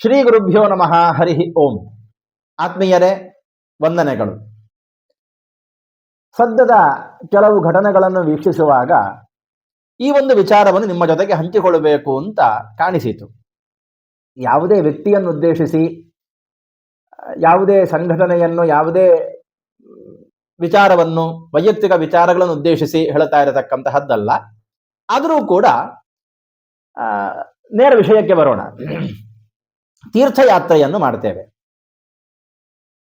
ಶ್ರೀ ಗುರುಭ್ಯೋ ನಮಃ ಹರಿ ಓಂ. ಆತ್ಮೀಯರೇ, ವಂದನೆಗಳು. ಸದ್ಯದ ಕೆಲವು ಘಟನೆಗಳನ್ನು ವೀಕ್ಷಿಸುವಾಗ ಈ ಒಂದು ವಿಚಾರವನ್ನು ನಿಮ್ಮ ಜೊತೆಗೆ ಹಂಚಿಕೊಳ್ಳಬೇಕು ಅಂತ ಕಾಣಿಸಿತು. ಯಾವುದೇ ವ್ಯಕ್ತಿಯನ್ನು ಉದ್ದೇಶಿಸಿ, ಯಾವುದೇ ಸಂಘಟನೆಯನ್ನು, ಯಾವುದೇ ವಿಚಾರವನ್ನು, ವೈಯಕ್ತಿಕ ವಿಚಾರಗಳನ್ನು ಉದ್ದೇಶಿಸಿ ಹೇಳ್ತಾ ಇರತಕ್ಕಂತಹದ್ದಲ್ಲ. ಆದರೂ ಕೂಡ ನೇರ ವಿಷಯಕ್ಕೆ ಬರೋಣ. ತೀರ್ಥಯಾತ್ರೆಯನ್ನು ಮಾಡ್ತೇವೆ.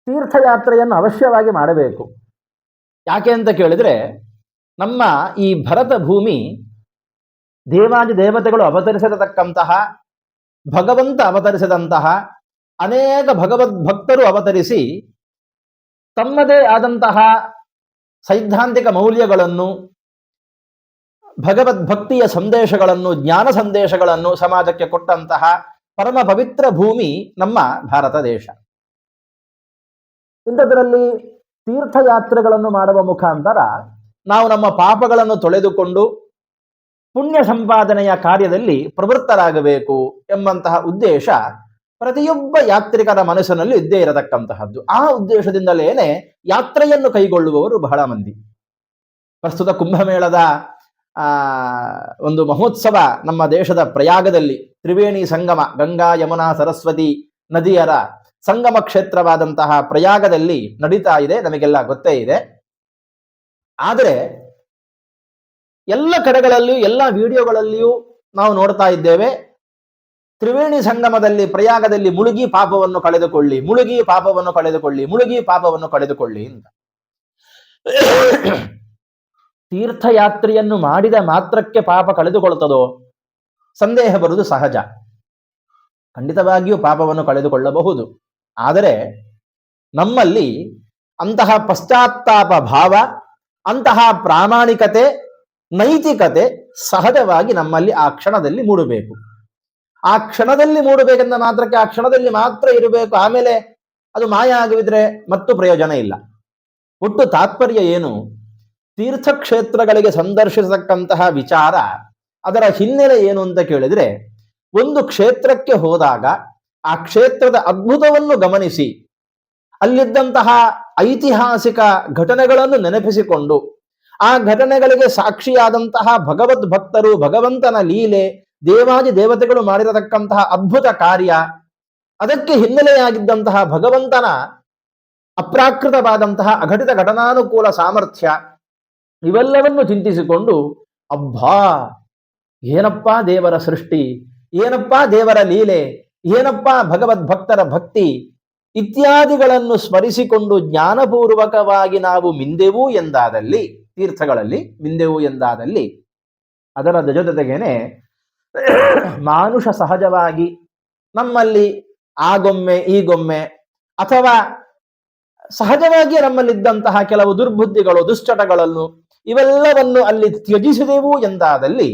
ತೀರ್ಥಯಾತ್ರೆಯನ್ನು ಅವಶ್ಯವಾಗಿ ಮಾಡಬೇಕು. ಯಾಕೆ ಅಂತ ಕೇಳಿದ್ರೆ, ನಮ್ಮ ಈ ಭರತ ಭೂಮಿ ದೇವಾದಿ ದೇವತೆಗಳು ಅವತರಿಸಿರತಕ್ಕಂತಹ ಭಗವಂತ ಅವತರಿಸಿದಂತಹ, ಅನೇಕ ಭಗವದ್ ಭಕ್ತರು ಅವತರಿಸಿ, ತಮ್ಮದೇ ಆದಂತಹ ಸೈದ್ಧಾಂತಿಕ ಮೌಲ್ಯಗಳನ್ನು ಭಗವದ್ ಭಕ್ತಿಯ ಸಂದೇಶಗಳನ್ನು, ಜ್ಞಾನ ಸಂದೇಶಗಳನ್ನು ಸಮಾಜಕ್ಕೆ ಕೊಟ್ಟಂತಹ ಪರಮ ಪವಿತ್ರ ಭೂಮಿ ನಮ್ಮ ಭಾರತ ದೇಶ. ಇಂಥದ್ರಲ್ಲಿ ತೀರ್ಥಯಾತ್ರೆಗಳನ್ನು ಮಾಡುವ ಮುಖಾಂತರ ನಾವು ನಮ್ಮ ಪಾಪಗಳನ್ನು ತೊಳೆದುಕೊಂಡು ಪುಣ್ಯ ಸಂಪಾದನೆಯ ಕಾರ್ಯದಲ್ಲಿ ಪ್ರವೃತ್ತರಾಗಬೇಕು ಎಂಬಂತಹ ಉದ್ದೇಶ ಪ್ರತಿಯೊಬ್ಬ ಯಾತ್ರಿಕರ ಮನಸ್ಸಿನಲ್ಲಿ ಇದ್ದೇ ಇರತಕ್ಕಂತಹದ್ದು. ಆ ಉದ್ದೇಶದಿಂದಲೇನೆ ಯಾತ್ರೆಯನ್ನು ಕೈಗೊಳ್ಳುವವರು ಬಹಳ ಮಂದಿ. ಪ್ರಸ್ತುತ ಕುಂಭಮೇಳದ ಆ, ಒಂದು ಮಹೋತ್ಸವ ನಮ್ಮ ದೇಶದ ಪ್ರಯಾಗದಲ್ಲಿ ತ್ರಿವೇಣಿ ಸಂಗಮ, ಗಂಗಾ, ಯಮುನಾ, ಸರಸ್ವತಿ ನದಿಯರ ಸಂಗಮ ಕ್ಷೇತ್ರವಾದಂತಹ ಪ್ರಯಾಗದಲ್ಲಿ ನಡೀತಾ ಇದೆ, ನಮಗೆಲ್ಲ ಗೊತ್ತೇ ಇದೆ. ಆದರೆ ಎಲ್ಲ ಕಡೆಗಳಲ್ಲಿಯೂ, ಎಲ್ಲ ವಿಡಿಯೋಗಳಲ್ಲಿಯೂ ನಾವು ನೋಡ್ತಾ ಇದ್ದೇವೆ, ತ್ರಿವೇಣಿ ಸಂಗಮದಲ್ಲಿ ಪ್ರಯಾಗದಲ್ಲಿ ಮುಳುಗಿ ಪಾಪವನ್ನು ಕಳೆದುಕೊಳ್ಳಿ, ಮುಳುಗಿ ಪಾಪವನ್ನು ಕಳೆದುಕೊಳ್ಳಿ, ಮುಳುಗಿ ಪಾಪವನ್ನು ಕಳೆದುಕೊಳ್ಳಿ ಅಂತ. ತೀರ್ಥಯಾತ್ರೆಯನ್ನು ಮಾಡಿದ ಮಾತ್ರಕ್ಕೆ ಪಾಪ ಕಳೆದುಕೊಳ್ಳುತ್ತದೋ? ಸಂದೇಹ ಬರುವುದು ಸಹಜ. ಖಂಡಿತವಾಗಿಯೂ ಪಾಪವನ್ನು ಕಳೆದುಕೊಳ್ಳಬಹುದು. ಆದರೆ ನಮ್ಮಲ್ಲಿ ಅಂತಹ ಪಶ್ಚಾತ್ತಾಪ ಭಾವ, ಅಂತಹ ಪ್ರಾಮಾಣಿಕತೆ, ನೈತಿಕತೆ ಸಹಜವಾಗಿ ನಮ್ಮಲ್ಲಿ ಆ ಕ್ಷಣದಲ್ಲಿ ಮೂಡಬೇಕು. ಆ ಕ್ಷಣದಲ್ಲಿ ಮೂಡಬೇಕೆಂದ ಮಾತ್ರಕ್ಕೆ ಆ ಕ್ಷಣದಲ್ಲಿ ಮಾತ್ರ ಇರಬೇಕು. ಆಮೇಲೆ ಅದು ಮಾಯ ಆಗಿದ್ರೆ ಮತ್ತು ಪ್ರಯೋಜನ ಇಲ್ಲ. ಒಟ್ಟು ತಾತ್ಪರ್ಯ ಏನು? ತೀರ್ಥಕ್ಷೇತ್ರಗಳಿಗೆ ಸಂದರ್ಶಿಸತಕ್ಕಂತಹ ವಿಚಾರ, ಅದರ ಹಿನ್ನೆಲೆ ಏನು ಅಂತ ಕೇಳಿದ್ರೆ, ಒಂದು ಕ್ಷೇತ್ರಕ್ಕೆ ಹೋದಾಗ ಆ ಕ್ಷೇತ್ರದ ಅದ್ಭುತವನ್ನು ಗಮನಿಸಿ, ಅಲ್ಲಿದ್ದಂತಹ ಐತಿಹಾಸಿಕ ಘಟನೆಗಳನ್ನು ನೆನಪಿಸಿಕೊಂಡು, ಆ ಘಟನೆಗಳಿಗೆ ಸಾಕ್ಷಿಯಾದಂತಹ ಭಗವದ್ ಭಕ್ತರು, ಭಗವಂತನ ಲೀಲೆ, ದೇವಾದಿ ದೇವತೆಗಳು ಮಾಡಿರತಕ್ಕಂತಹ ಅದ್ಭುತ ಕಾರ್ಯ, ಅದಕ್ಕೆ ಹಿನ್ನೆಲೆಯಾಗಿದ್ದಂತಹ ಭಗವಂತನ ಅಪ್ರಾಕೃತವಾದಂತಹ ಅಘಟಿತ ಘಟನಾನುಕೂಲ ಸಾಮರ್ಥ್ಯ ಇವೆಲ್ಲವನ್ನು ಚಿಂತಿಸಿಕೊಂಡು, ಅಬ್ಬಾ, ಏನಪ್ಪಾ ದೇವರ ಸೃಷ್ಟಿ, ಏನಪ್ಪಾ ದೇವರ ಲೀಲೆ, ಏನಪ್ಪಾ ಭಗವದ್ ಭಕ್ತರ ಭಕ್ತಿ, ಇತ್ಯಾದಿಗಳನ್ನು ಸ್ಮರಿಸಿಕೊಂಡು ಜ್ಞಾನಪೂರ್ವಕವಾಗಿ ನಾವು ಮಿಂದೆವು ಎಂದಾದಲ್ಲಿ, ತೀರ್ಥಗಳಲ್ಲಿ ಮಿಂದೆವು ಎಂದಾದಲ್ಲಿ, ಅದರ ಜೊತೆಗೇನೆ ಮಾನುಷ ಸಹಜವಾಗಿ ನಮ್ಮಲ್ಲಿ ಆಗೊಮ್ಮೆ, ಈಗೊಮ್ಮೆ, ಅಥವಾ ಸಹಜವಾಗಿ ನಮ್ಮಲ್ಲಿದ್ದಂತಹ ಕೆಲವು ದುರ್ಬುದ್ಧಿಗಳು, ದುಶ್ಚಟಗಳನ್ನು ಇವೆಲ್ಲವನ್ನು ಅಲ್ಲಿ ತ್ಯಜಿಸಿದೆವು ಎಂದಾದಲ್ಲಿ,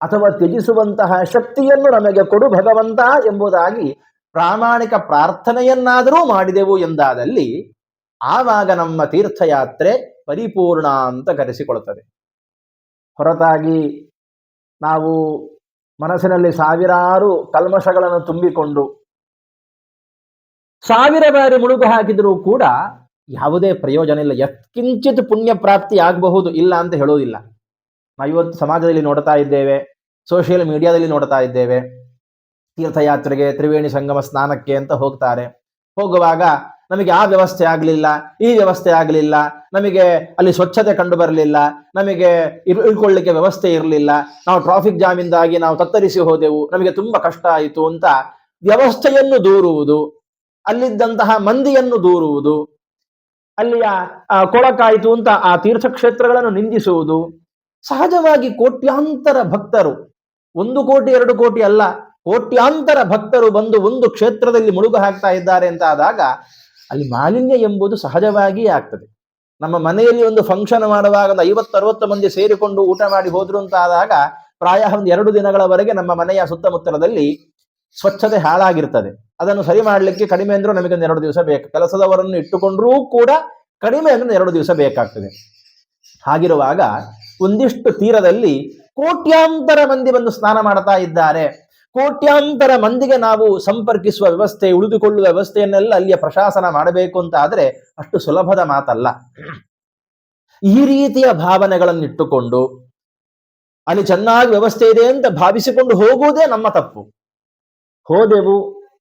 ಅಥವಾ ತ್ಯಜಿಸುವಂತಹ ಶಕ್ತಿಯನ್ನು ನಮಗೆ ಕೊಡು ಭಗವಂತ ಎಂಬುದಾಗಿ ಪ್ರಾಮಾಣಿಕ ಪ್ರಾರ್ಥನೆಯನ್ನಾದರೂ ಮಾಡಿದೆವು ಎಂದಾದಲ್ಲಿ, ಆವಾಗ ನಮ್ಮ ತೀರ್ಥಯಾತ್ರೆ ಪರಿಪೂರ್ಣ ಅಂತ ಕರೆಸಿಕೊಳ್ಳುತ್ತದೆ ಹೊರತಾಗಿ ನಾವು ಮನಸ್ಸಿನಲ್ಲಿ ಸಾವಿರಾರು ಕಲ್ಮಶಗಳನ್ನು ತುಂಬಿಕೊಂಡು, ಸಾವಿರ ಬಾರಿ ಮುಳುಗು ಹಾಕಿದರೂ ಕೂಡ ಯಾವುದೇ ಪ್ರಯೋಜನ ಇಲ್ಲ. ಯತ್ಕಿಂಚಿತ್ ಪುಣ್ಯ ಪ್ರಾಪ್ತಿ ಆಗಬಹುದು, ಇಲ್ಲ ಅಂತ ಹೇಳೋದಿಲ್ಲ. ನಾವು ಇವತ್ತು ಸಮಾಜದಲ್ಲಿ ನೋಡ್ತಾ ಇದ್ದೇವೆ ಸೋಷಿಯಲ್ ಮೀಡಿಯಾದಲ್ಲಿ ನೋಡ್ತಾ ಇದ್ದೇವೆ. ತೀರ್ಥಯಾತ್ರೆಗೆ, ತ್ರಿವೇಣಿ ಸಂಗಮ ಸ್ನಾನಕ್ಕೆ ಅಂತ ಹೋಗ್ತಾರೆ. ಹೋಗುವಾಗ ನಮಗೆ ಆ ವ್ಯವಸ್ಥೆ ಆಗಲಿಲ್ಲ, ಈ ವ್ಯವಸ್ಥೆ ಆಗಲಿಲ್ಲ, ನಮಗೆ ಅಲ್ಲಿ ಸ್ವಚ್ಛತೆ ಕಂಡು ಬರಲಿಲ್ಲ, ನಮಗೆ ಇಳ್ಕೊಳ್ಳಿಕ್ಕೆ ವ್ಯವಸ್ಥೆ ಇರಲಿಲ್ಲ. ನಾವು ಟ್ರಾಫಿಕ್ ಜಾಮಿಂದಾಗಿ ನಾವು ತತ್ತರಿಸಿ ಹೋದೆವು, ನಮಗೆ ತುಂಬಾ ಕಷ್ಟ ಆಯಿತು ಅಂತ ವ್ಯವಸ್ಥೆಯನ್ನು ದೂರುವುದು, ಅಲ್ಲಿದ್ದಂತಹ ಮಂದಿಯನ್ನು ದೂರುವುದು ಅಲ್ಲಿಯ ಕೊಳಕಾಯಿತು ಅಂತ ಆ ತೀರ್ಥಕ್ಷೇತ್ರಗಳನ್ನು ನಿಂದಿಸುವುದು ಸಹಜವಾಗಿ ಕೋಟ್ಯಾಂತರ ಭಕ್ತರು. ಒಂದು ಕೋಟಿ, ಎರಡು ಕೋಟಿ ಅಲ್ಲ, ಕೋಟ್ಯಾಂತರ ಭಕ್ತರು ಬಂದು ಒಂದು ಕ್ಷೇತ್ರದಲ್ಲಿ ಮುಳುಗು ಹಾಕ್ತಾ ಇದ್ದಾರೆ ಅಂತ ಆದಾಗ ಅಲ್ಲಿ ಮಾಲಿನ್ಯ ಎಂಬುದು ಸಹಜವಾಗಿಯೇ ಆಗ್ತದೆ. ನಮ್ಮ ಮನೆಯಲ್ಲಿ ಒಂದು ಫಂಕ್ಷನ್ ಮಾಡುವಾಗ ಒಂದು ಐವತ್ತು ಅರವತ್ತು ಮಂದಿ ಸೇರಿಕೊಂಡು ಊಟ ಮಾಡಿ ಹೋದ್ರು ಅಂತ ಆದಾಗ ಪ್ರಾಯ ಒಂದು ಎರಡು ದಿನಗಳವರೆಗೆ ನಮ್ಮ ಮನೆಯ ಸುತ್ತಮುತ್ತಲದಲ್ಲಿ ಸ್ವಚ್ಛತೆ ಹಾಳಾಗಿರ್ತದೆ. ಅದನ್ನು ಸರಿ ಮಾಡಲಿಕ್ಕೆ ಕಡಿಮೆ ಅಂದ್ರೂ ನಮಗೆ ಒಂದು ಎರಡು ದಿವಸ ಬೇಕು. ಕೆಲಸದವರನ್ನು ಇಟ್ಟುಕೊಂಡ್ರೂ ಕೂಡ ಕಡಿಮೆ ಅಂದ್ರೆ ಎರಡು ದಿವಸ ಬೇಕಾಗ್ತದೆ. ಹಾಗಿರುವಾಗ ಒಂದಿಷ್ಟು ತೀರದಲ್ಲಿ ಕೋಟ್ಯಾಂತರ ಮಂದಿ ಬಂದು ಸ್ನಾನ ಮಾಡ್ತಾ ಇದ್ದಾರೆ. ಕೋಟ್ಯಾಂತರ ಮಂದಿಗೆ ನಾವು ಸಂಪರ್ಕಿಸುವ ವ್ಯವಸ್ಥೆ, ಉಳಿದುಕೊಳ್ಳುವ ವ್ಯವಸ್ಥೆಯನ್ನೆಲ್ಲ ಅಲ್ಲಿಯ ಪ್ರಶಾಸನ ಮಾಡಬೇಕು ಅಂತ ಆದರೆ ಅಷ್ಟು ಸುಲಭದ ಮಾತಲ್ಲ. ಈ ರೀತಿಯ ಭಾವನೆಗಳನ್ನಿಟ್ಟುಕೊಂಡು, ಅಲ್ಲಿ ಚೆನ್ನಾಗಿ ವ್ಯವಸ್ಥೆ ಇದೆ ಅಂತ ಭಾವಿಸಿಕೊಂಡು ಹೋಗುವುದೇ ನಮ್ಮ ತಪ್ಪು. ಹೋದೆವು,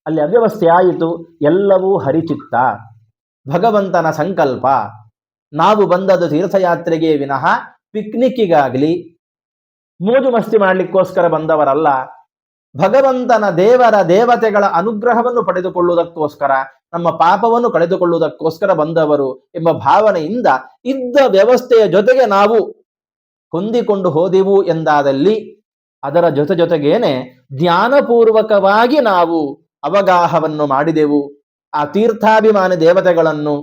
ಅಲ್ಲಿ ಅವ್ಯವಸ್ಥೆ ಆಯಿತು, ಎಲ್ಲವೂ ಹರಿಚಿತ್ತ. ಭಗವಂತನ ಸಂಕಲ್ಪ. ನಾವು ಬಂದದ್ದು ತೀರ್ಥಯಾತ್ರೆಗೆ ವಿನಃ ಪಿಕ್ನಿಕ್ಕಿಗಾಗಲಿ ಮೋಜು ಮಸ್ತಿ ಮಾಡಲಿಕ್ಕೋಸ್ಕರ ಬಂದವರಲ್ಲ. ಭಗವಂತನ ದೇವರ ದೇವತೆಗಳ ಅನುಗ್ರಹವನ್ನು ಪಡೆದುಕೊಳ್ಳುವುದಕ್ಕೋಸ್ಕರ, ನಮ್ಮ ಪಾಪವನ್ನು ಕಳೆದುಕೊಳ್ಳುವುದಕ್ಕೋಸ್ಕರ ಬಂದವರು ಎಂಬ ಭಾವನೆಯಿಂದ ಇದ್ದ ವ್ಯವಸ್ಥೆಯ ಜೊತೆಗೆ ನಾವು ಹೊಂದಿಕೊಂಡು ಹೋದೆವು ಎಂದಾದಲ್ಲಿ ಅದರ ಜೊತೆ ಜೊತೆಗೇನೆ ಜ್ಞಾನಪೂರ್ವಕವಾಗಿ ನಾವು ಅವಗಾಹವನ್ನು ಮಾಡಿದೆವು. ಆ ತೀರ್ಥಾಭಿಮಾನಿ ದೇವತೆಗಳನ್ನು,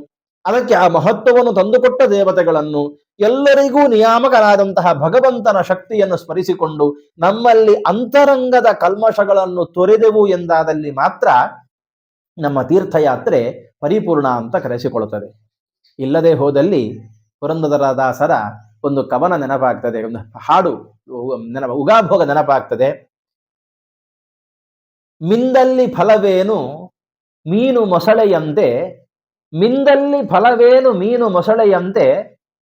ಅದಕ್ಕೆ ಆ ಮಹತ್ವವನ್ನು ತಂದುಕೊಟ್ಟ ದೇವತೆಗಳನ್ನು ಎಲ್ಲರಿಗೂ ನಿಯಾಮಕರಾದಂತಹ ಭಗವಂತನ ಶಕ್ತಿಯನ್ನು ಸ್ಮರಿಸಿಕೊಂಡು ನಮ್ಮಲ್ಲಿ ಅಂತರಂಗದ ಕಲ್ಮಶಗಳನ್ನು ತೊರೆದೆವು ಎಂದಾದಲ್ಲಿ ಮಾತ್ರ ನಮ್ಮ ತೀರ್ಥಯಾತ್ರೆ ಪರಿಪೂರ್ಣ ಅಂತ ಕರೆಸಿಕೊಳ್ಳುತ್ತದೆ. ಇಲ್ಲದೆ ಹೋದಲ್ಲಿ ಪುರಂದರ ದಾಸರ ಒಂದು ಕವನ ನೆನಪಾಗ್ತದೆ, ಒಂದು ಹಾಡು ನೆನಪ, ಉಗಾಭೋಗ ನೆನಪಾಗ್ತದೆ. ಮಿಂದಲ್ಲಿ ಫಲವೇನು ಮೀನು ಮೊಸಳೆಯಂತೆ, ಮಿಂದಲ್ಲಿ ಫಲವೇನು ಮೀನು ಮೊಸಳೆಯಂತೆ,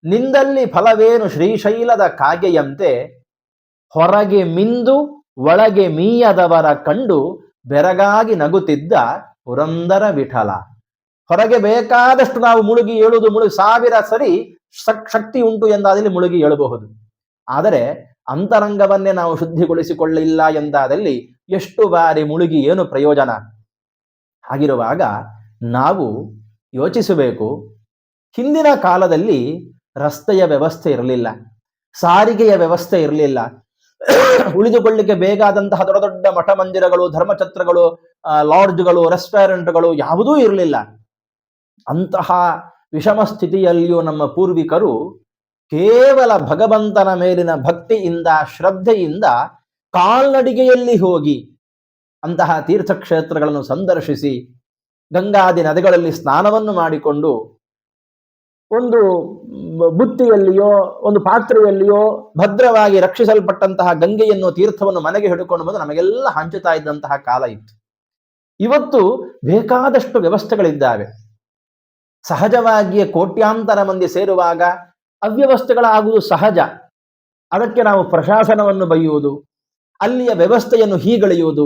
ನಿಂದಲ್ಲಿ ಫಲವೇನು ಶ್ರೀಶೈಲದ ಕಾಗೆಯಂತೆ, ಹೊರಗೆ ಮಿಂದು, ಒಳಗೆ ಮೀಯದವರ ಕಂಡು ಬೆರಗಾಗಿ ನಗುತ್ತಿದ್ದ ಪುರಂದರ ವಿಠಲ. ಹೊರಗೆ ಬೇಕಾದಷ್ಟು ನಾವು ಮುಳುಗಿ ಏಳುವುದು ಮುಳುಗಿ ಸಾವಿರ ಸರಿ ಶಕ್ತಿ ಉಂಟು ಎಂದಾದಲ್ಲಿ ಮುಳುಗಿ ಹೇಳಬಹುದು ಆದರೆ ಅಂತರಂಗವನ್ನೇ ನಾವು ಶುದ್ಧಿಗೊಳಿಸಿಕೊಳ್ಳಿಲ್ಲ ಎಂದಾದಲ್ಲಿ ಎಷ್ಟು ಬಾರಿ ಮುಳುಗಿ ಏನು ಪ್ರಯೋಜನ? ಹಾಗಿರುವಾಗ ನಾವು ಯೋಚಿಸಬೇಕು, ಹಿಂದಿನ ಕಾಲದಲ್ಲಿ ರಸ್ತೆಯ ವ್ಯವಸ್ಥೆ ಇರಲಿಲ್ಲ, ಸಾರಿಗೆಯ ವ್ಯವಸ್ಥೆ ಇರಲಿಲ್ಲ, ಉಳಿದುಕೊಳ್ಳಿಕ್ಕೆ ಬೇಕಾದಂತಹ ದೊಡ್ಡ ದೊಡ್ಡ ಮಠ ಮಂದಿರಗಳು ಧರ್ಮಛತ್ರಗಳು ಲಾಡ್ಜ್ಗಳು, ರೆಸ್ಟೋರೆಂಟ್ಗಳು ಯಾವುದೂ ಇರಲಿಲ್ಲ. ಅಂತಹ ವಿಷಮ ಸ್ಥಿತಿಯಲ್ಲಿಯೂ ನಮ್ಮ ಪೂರ್ವಿಕರು ಕೇವಲ ಭಗವಂತನ ಮೇಲಿನ ಭಕ್ತಿಯಿಂದ, ಶ್ರದ್ಧೆಯಿಂದ ಕಾಲ್ನಡಿಗೆಯಲ್ಲಿ ಹೋಗಿ ಅಂತಹ ತೀರ್ಥಕ್ಷೇತ್ರಗಳನ್ನು ಸಂದರ್ಶಿಸಿ, ಗಂಗಾದಿ ನದಿಗಳಲ್ಲಿ ಸ್ನಾನವನ್ನು ಮಾಡಿಕೊಂಡು ಒಂದು ಬುತ್ತಿಯಲ್ಲಿಯೋ, ಒಂದು ಪಾತ್ರೆಯಲ್ಲಿಯೋ ಭದ್ರವಾಗಿ ರಕ್ಷಿಸಲ್ಪಟ್ಟಂತಹ ಗಂಗೆಯನ್ನು, ತೀರ್ಥವನ್ನು ಮನೆಗೆ ಹಿಡ್ಕೊಂಡು ಬಂದು ನಮಗೆಲ್ಲ ಹಂಚುತ್ತಾ ಇದ್ದಂತಹ ಕಾಲ ಇತ್ತು. ಇವತ್ತು ಬೇಕಾದಷ್ಟು ವ್ಯವಸ್ಥೆಗಳಿದ್ದಾವೆ. ಸಹಜವಾಗಿಯೇ ಕೋಟ್ಯಾಂತರ ಮಂದಿ ಸೇರುವಾಗ ಅವ್ಯವಸ್ಥೆಗಳಾಗುವುದು ಸಹಜ. ಅದಕ್ಕೆ ನಾವು ಪ್ರಶಾಸನವನ್ನು ಬೈಯುವುದು ಅಲ್ಲಿಯ ವ್ಯವಸ್ಥೆಯನ್ನು ಹೀಗಳೆಯುವುದು,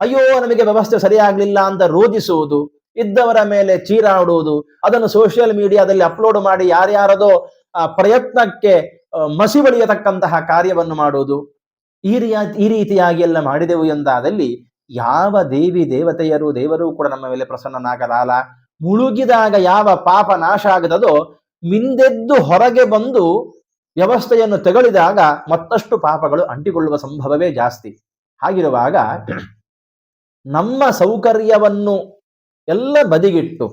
ಅಯ್ಯೋ ನಮಗೆ ವ್ಯವಸ್ಥೆ ಸರಿಯಾಗಲಿಲ್ಲ ಅಂತ ರೋಧಿಸುವುದು, ಇದ್ದವರ ಮೇಲೆ ಚೀರಾಡುವುದು ಅದನ್ನು ಸೋಷಿಯಲ್ ಮೀಡಿಯಾದಲ್ಲಿ ಅಪ್ಲೋಡ್ ಮಾಡಿ ಯಾರ್ಯಾರದೋ ಪ್ರಯತ್ನಕ್ಕೆ ಮಸಿ ಬಳಿಯತಕ್ಕಂತಹ ಕಾರ್ಯವನ್ನು ಮಾಡುವುದು. ಈ ರೀ ಈ ರೀತಿಯಾಗಿ ಎಲ್ಲ ಮಾಡಿದೆವು ಎಂದಾದಲ್ಲಿ ಯಾವ ದೇವಿ ದೇವತೆಯರು ದೇವರು ಕೂಡ ನಮ್ಮ ಮೇಲೆ ಪ್ರಸನ್ನನಾಗಲಾಲ. ಮುಳುಗಿದಾಗ ಯಾವ ಪಾಪ ನಾಶ ಆಗದದೋ ಮಿಂದೆದ್ದು ಹೊರಗೆ ಬಂದು ವ್ಯವಸ್ಥೆಯನ್ನು ತೆಗಳಿದಾಗ ಮತ್ತಷ್ಟು ಪಾಪಗಳು ಅಂಟಿಕೊಳ್ಳುವ ಸಂಭವವೇ ಜಾಸ್ತಿ. ಹಾಗಿರುವಾಗ ನಮ್ಮ ಸೌಕರ್ಯವನ್ನು ಎಲ್ಲ ಬದಿಗಿಟ್ಟು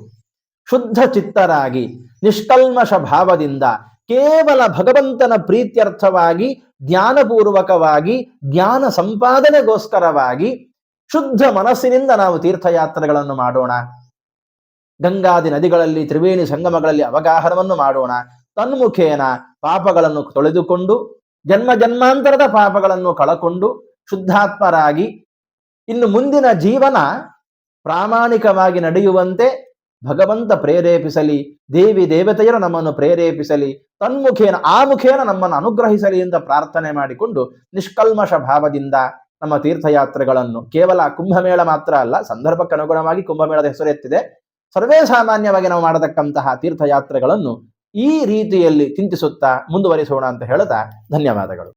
ಶುದ್ಧ ಚಿತ್ತರಾಗಿ ನಿಷ್ಕಲ್ಮಶ ಭಾವದಿಂದ ಕೇವಲ ಭಗವಂತನ ಪ್ರೀತ್ಯರ್ಥವಾಗಿ, ಜ್ಞಾನಪೂರ್ವಕವಾಗಿ, ಜ್ಞಾನ ಸಂಪಾದನೆಗೋಸ್ಕರವಾಗಿ ಶುದ್ಧ ಮನಸ್ಸಿನಿಂದ ನಾವು ತೀರ್ಥಯಾತ್ರೆಗಳನ್ನು ಮಾಡೋಣ. ಗಂಗಾದಿ ನದಿಗಳಲ್ಲಿ, ತ್ರಿವೇಣಿ ಸಂಗಮಗಳಲ್ಲಿ ಅವಗಾಹನವನ್ನು ಮಾಡೋಣ. ತನ್ಮುಖೇನ ಪಾಪಗಳನ್ನು ತೊಳೆದುಕೊಂಡು, ಜನ್ಮ ಜನ್ಮಾಂತರದ ಪಾಪಗಳನ್ನು ಕಳಕೊಂಡು, ಶುದ್ಧಾತ್ಮರಾಗಿ, ಇನ್ನು ಮುಂದಿನ ಜೀವನ ಪ್ರಾಮಾಣಿಕವಾಗಿ ನಡೆಯುವಂತೆ ಭಗವಂತ ಪ್ರೇರೇಪಿಸಲಿ, ದೇವಿ ದೇವತೆಯರು ನಮ್ಮನ್ನು ಪ್ರೇರೇಪಿಸಲಿ, ತನ್ಮುಖೇನ, ಆ ಮುಖೇನ ನಮ್ಮನ್ನು ಅನುಗ್ರಹಿಸಲಿ ಎಂದು ಪ್ರಾರ್ಥನೆ ಮಾಡಿಕೊಂಡು ನಿಷ್ಕಲ್ಮಶ ಭಾವದಿಂದ ನಮ್ಮ ತೀರ್ಥಯಾತ್ರೆಗಳನ್ನು, ಕೇವಲ ಕುಂಭಮೇಳ ಮಾತ್ರ ಅಲ್ಲ ಸಂದರ್ಭಕ್ಕೆ ಅನುಗುಣವಾಗಿ ಕುಂಭಮೇಳದ ಹೆಸರು ಎತ್ತಿದೆ. ಸರ್ವೇ ಸಾಮಾನ್ಯವಾಗಿ ನಾವು ಮಾಡತಕ್ಕಂತಹ ತೀರ್ಥಯಾತ್ರೆಗಳನ್ನು ಈ ರೀತಿಯಲ್ಲಿ ಚಿಂತಿಸುತ್ತಾ ಮುಂದುವರಿಸೋಣ ಅಂತ ಹೇಳ್ತಾ ಧನ್ಯವಾದಗಳು.